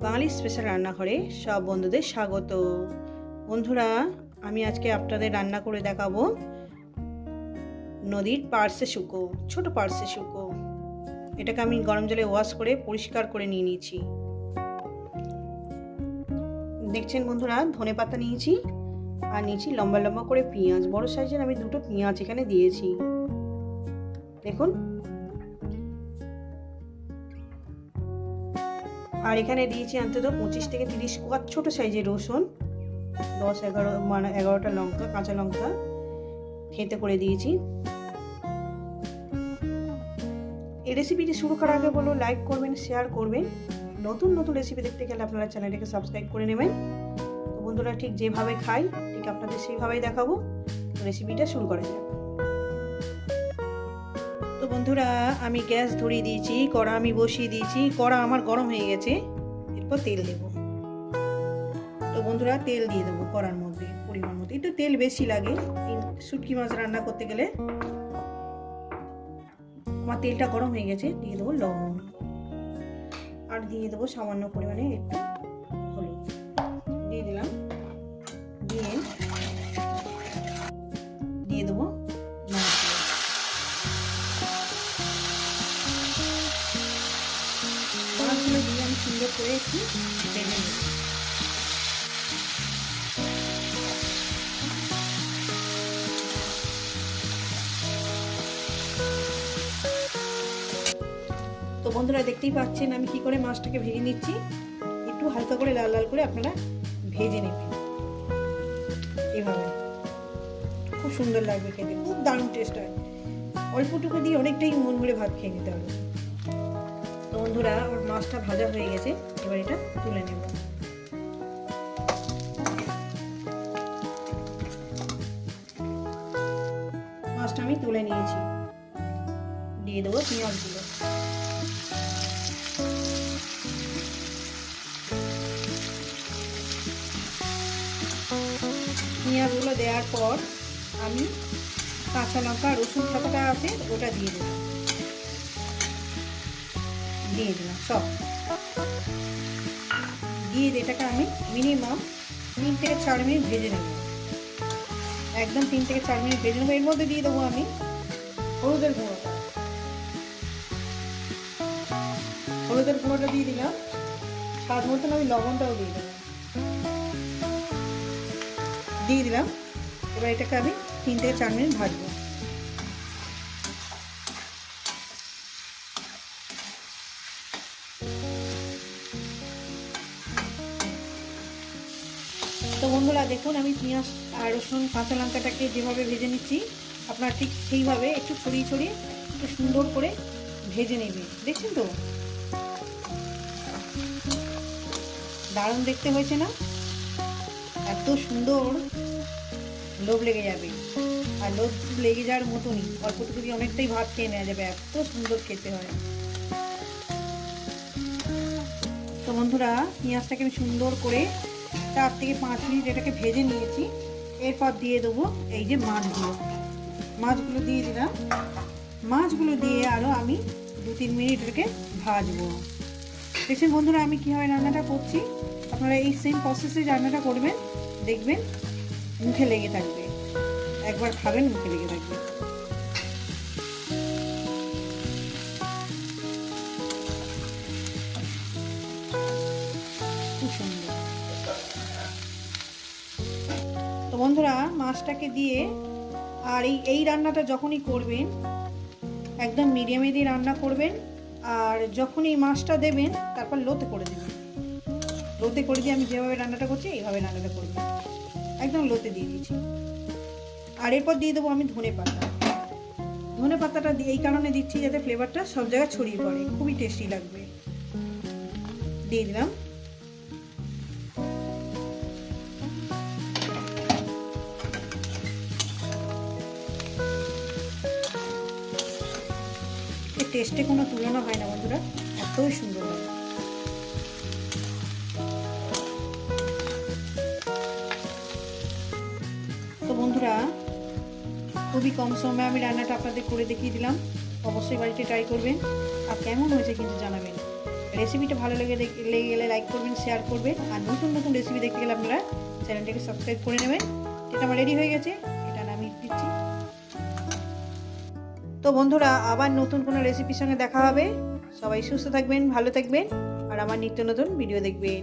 বাঙালি special রান্নাঘরে সব বন্ধুদের স্বাগত। বন্ধুরা, আমি আজকে আপনাদের রান্না করে দেখাবো নদীর পার্সে শুকো, ছোট পার্সে শুকো। এটাকে আমি গরম জলে ওয়াশ করে পরিষ্কার করে নিয়ে নিয়েছি। দেখছেন বন্ধুরা, ধনে পাতা নিয়েছি আর নিয়েছি লম্বা লম্বা করে পেঁয়াজ। বড় সাইজের আমি দুটো পেঁয়াজ এখানে দিয়েছি। দেখুন আর এখানে দিয়েছি অন্তত পঁচিশ থেকে তিরিশ কোয়ার ছোট সাইজের রসুন, দশ, এগারো মানে এগারোটা লঙ্কা, কাঁচা লঙ্কা খেতে করে দিয়েছি। এই রেসিপিটি শুরু করার আগে বলো লাইক করবেন শেয়ার করবেন। নতুন নতুন রেসিপি দেখতে গেলে আপনারা চ্যানেলটিকে সাবস্ক্রাইব করে নেবেন। বন্ধুরা ঠিক যেভাবে খাই, ঠিক আপনাদের সেইভাবেই দেখাবো। রেসিপিটা শুরু করা যাক। বন্ধুরা, আমি গ্যাস ধরিয়ে দিয়েছি, কড়া আমি বসিয়ে দিয়েছি, কড়া আমার গরম হয়ে গেছে, এরপর তেল দেব। তো বন্ধুরা, তেল দিয়ে দেবো কড়ার মধ্যে পরিমাণ মতো। একটু তেল বেশি লাগে শুটকি মাছ রান্না করতে গেলে। আমার তেলটা গরম হয়ে গেছে, দিয়ে দেবো লবণ। আর দিয়ে দেবো সামান্য পরিমাণে একটু করে একটু ভেজে তো বন্ধুরা, দেখতেই পাচ্ছেন আমি কি করে মাছটাকে ভেজে নিচ্ছি। একটু হালকা করে লাল লাল করে আপনারা ভেজে নেবেন। এভাবে। খুব সুন্দর লাগবে খেতে। খুব দারুণ টেস্ট হয়। অল্পটুকু দিয়ে অনেকটাই মন ভরে ভাত খেয়ে নিতে হবে। বন্ধুরা, ওর মাছটা ভাজা হয়ে গেছে। এবার এটা তুলে নেব। মাছটা আমি তুলে নিয়েছি। দিয়ে দেবো পেঁয়াজগুলো। পেঁয়াজগুলো দেওয়ার পর আমি কাঁচা লঙ্কা রসুন পাতাটা আছে, ওটা দিয়ে দেবো। দিয়ে দিলাম, সব। দিয়ে এটাকে আমি মিনিমাম তিন থেকে চার মিনিট ভেজে নেব। একদম তিন থেকে চার মিনিট ভেজে নেব। এর মধ্যে দিয়ে দেবো আমি হলুদের গুঁড়োটা হলুদের গুঁড়োটা দিয়ে দিলাম। স্বাদ মতন আমি লবণটাও দিয়ে দিলাম। দিয়ে দিলাম। এবার এটাকে আমি তিন থেকে চার মিনিট ভাজবো। তো বন্ধুরা দেখুন, আমি পেঁয়াজ আর রসুন, কাঁচা লঙ্কাটাকে যেভাবে ভেজে নিচ্ছি, আপনারা ঠিক সেইভাবে একটু ছড়িয়ে ছড়িয়ে একটু সুন্দর করে ভেজে নেবে দেখছেন তো? দারুণ দেখতে হয়েছে না? এত সুন্দর লোভ লেগে যাবে। আর লোভ লেগে যাওয়ার মতনই অল্পটুকু দিয়ে অনেকটাই ভাত খেয়ে নেওয়া যাবে, এত সুন্দর খেতে হয়। তো বন্ধুরা, পেঁয়াজটাকে আমি সুন্দর করে চার থেকে পাঁচ মিনিট এটাকে ভেজে নিয়েছি। এরপর দিয়ে দেবো এই যে মাছগুলো। মাছগুলো দিয়ে দিলাম। মাছগুলো দিয়ে আরও আমি দু তিন মিনিট এটাকে ভাজবো। দেখছেন বন্ধুরা, আমি কীভাবে রান্নাটা করছি? আপনারা এই সেম প্রসেসে রান্নাটা করবেন, দেখবেন মুখে লেগে থাকবে। একবার খাবেন, মুখে লেগে থাকবে। বন্ধুরা, মাছটাকে দিয়ে আর এই এই রান্নাটা যখনই করবেন, একদম মিডিয়ামে দিয়ে রান্না করবেন, আর যখন এই মাছটা দেবেন, তারপর লোতে করে দেবেন। লোতে করে দিয়ে আমি যেভাবে রান্নাটা করছি, এইভাবে রান্নাটা করবেন একদম লোতে দিয়ে দিয়েছি আর এরপর দিয়ে দেবো আমি ধনে পাতা। ধনে পাতাটা এই কারণে দিচ্ছি যাতে ফ্লেভারটা সব জায়গায় ছড়িয়ে পড়ে। খুবই টেস্টি লাগবে। দিয়ে দিলাম। টেস্টে কোনো তুলনা হয় না বন্ধুরা, এতই সুন্দর হয়। তো বন্ধুরা, খুবই কম সময়ে আমি রান্নাটা আপনাদের করে দেখিয়ে দিলাম। অবশ্যই বাড়িতে ট্রাই করবেন। আর কেমন হয়েছে কিন্তু জানাবেন। রেসিপিটা ভালো লেগে লেগে গেলে লাইক করবেন শেয়ার করবেন। আর নতুন নতুন রেসিপি দেখতে গেলে আপনারা চ্যানেলটাকে সাবস্ক্রাইব করে নেবেন। এটা আমার রেডি হয়ে গেছে। তো বন্ধুরা, আবার নতুন কোনো রেসিপির সঙ্গে দেখা হবে। সবাই সুস্থ থাকবেন, ভালো থাকবেন, আর আমার নিত্য নতুন ভিডিও দেখবেন।